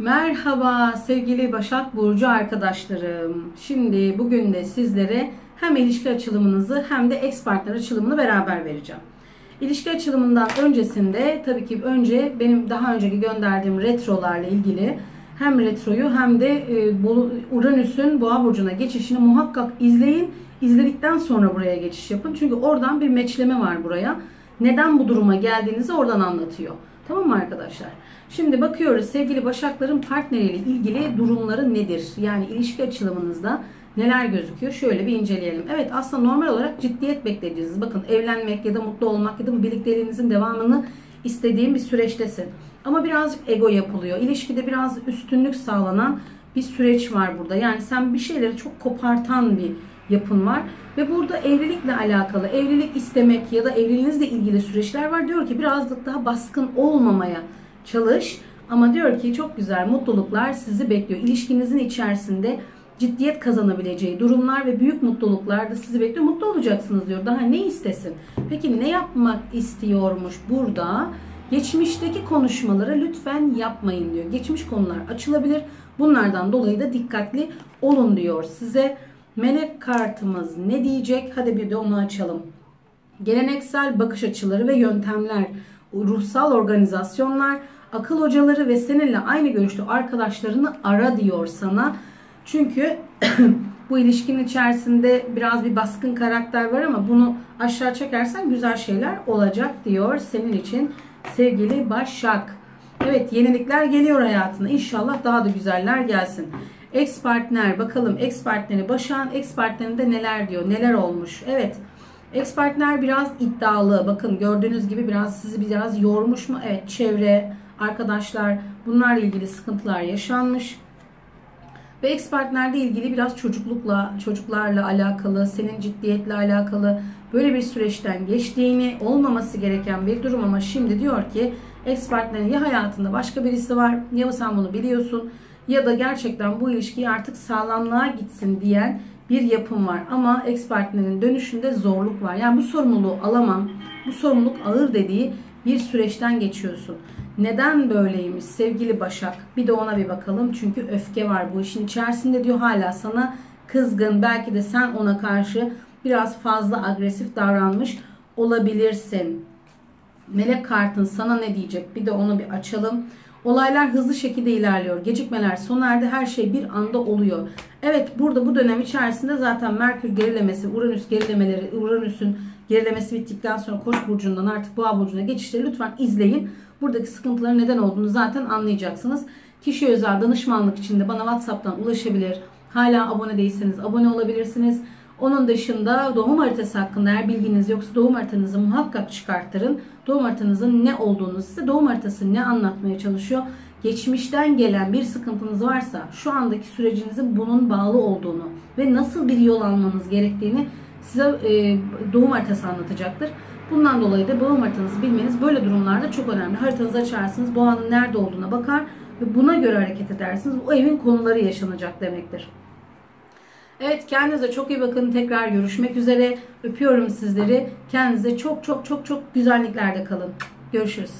Merhaba sevgili Başak Burcu arkadaşlarım. Şimdi bugün de sizlere hem ilişki açılımınızı hem de ex partner açılımını beraber vereceğim. İlişki açılımından öncesinde tabii ki önce benim daha önceki gönderdiğim retrolarla ilgili hem retroyu hem de e, Uranüs'ün Boğa burcuna geçişini muhakkak izleyin. İzledikten sonra buraya geçiş yapın. Çünkü oradan bir meçleme var buraya. Neden bu duruma geldiğinizi oradan anlatıyor. Tamam mı arkadaşlar? Şimdi bakıyoruz sevgili Başakların partneriyle ilgili durumları nedir? Yani ilişki açılımınızda neler gözüküyor? Şöyle bir inceleyelim. Evet aslında normal olarak ciddiyet bekleyeceğiz. Bakın evlenmek ya da mutlu olmak ya da birlikteliğinizin devamını istediğim bir süreçtesin. Ama birazcık ego yapılıyor. İlişkide biraz üstünlük sağlanan bir süreç var burada. Yani sen bir şeyleri çok kopartan bir yapın var. Ve burada evlilikle alakalı, evlilik istemek ya da evliliğinizle ilgili süreçler var. Diyor ki birazcık daha baskın olmamaya çalış. Ama diyor ki çok güzel mutluluklar sizi bekliyor. İlişkinizin içerisinde ciddiyet kazanabileceği durumlar ve büyük mutluluklar da sizi bekliyor. Mutlu olacaksınız diyor. Daha ne istesin? Peki ne yapmak istiyormuş burada? Geçmişteki konuşmaları lütfen yapmayın diyor. Geçmiş konular açılabilir. Bunlardan dolayı da dikkatli olun diyor size. Melek kartımız ne diyecek? Hadi bir de onu açalım. Geleneksel bakış açıları ve yöntemler, ruhsal organizasyonlar, akıl hocaları ve seninle aynı görüşte arkadaşlarını ara diyor sana. Çünkü bu ilişkinin içerisinde biraz bir baskın karakter var ama bunu aşağı çekersen güzel şeyler olacak diyor senin için sevgili Başak. Evet yenilikler geliyor hayatına. İnşallah daha da güzeller gelsin. Ex partner bakalım ex partneri Başak'ın ex partnerinde neler diyor neler olmuş. Evet ex partner biraz iddialı bakın gördüğünüz gibi biraz sizi biraz yormuş mu? Evet çevre arkadaşlar bunlarla ilgili sıkıntılar yaşanmış. Ve ex partnerle ilgili biraz çocuklukla, çocuklarla alakalı, senin ciddiyetle alakalı böyle bir süreçten geçtiğini, olmaması gereken bir durum ama şimdi diyor ki ex partnerin ya hayatında başka birisi var ya sen bunu biliyorsun ya da gerçekten bu ilişkiyi artık sağlamlığa gitsin diyen bir yapım var. Ama ex partnerin dönüşünde zorluk var. Yani bu sorumluluğu alamam, bu sorumluluk ağır dediği bir süreçten geçiyorsun. Neden böyleymiş sevgili Başak? Bir de ona bir bakalım. Çünkü öfke var bu işin içerisinde diyor hala sana kızgın. Belki de sen ona karşı biraz fazla agresif davranmış olabilirsin. Melek kartın sana ne diyecek? Bir de onu bir açalım. Olaylar hızlı şekilde ilerliyor. Gecikmeler sona erdi. Her şey bir anda oluyor. Evet burada bu dönem içerisinde zaten Merkür gerilemesi, Uranüs gerilemeleri, Uranüs'ün gerilemesi bittikten sonra Koç burcundan artık Boğa burcuna geçişleri lütfen izleyin. Buradaki sıkıntıların neden olduğunu zaten anlayacaksınız. Kişi özel danışmanlık için de bana WhatsApp'tan ulaşabilir. Hala abone değilseniz abone olabilirsiniz. Onun dışında doğum haritası hakkında eğer bilginiz yoksa doğum haritanızı muhakkak çıkartırın. Doğum haritanızın ne olduğunu size doğum haritası ne anlatmaya çalışıyor. Geçmişten gelen bir sıkıntınız varsa şu andaki sürecinizin bunun bağlı olduğunu ve nasıl bir yol almanız gerektiğini size e, doğum haritası anlatacaktır. Bundan dolayı da doğum haritanızı bilmeniz böyle durumlarda çok önemli. Haritanızı açarsınız, boğanın nerede olduğuna bakar ve buna göre hareket edersiniz. O evin konuları yaşanacak demektir. Evet kendinize çok iyi bakın. Tekrar görüşmek üzere. Öpüyorum sizleri. Kendinize çok çok çok çok güzelliklerde kalın. Görüşürüz.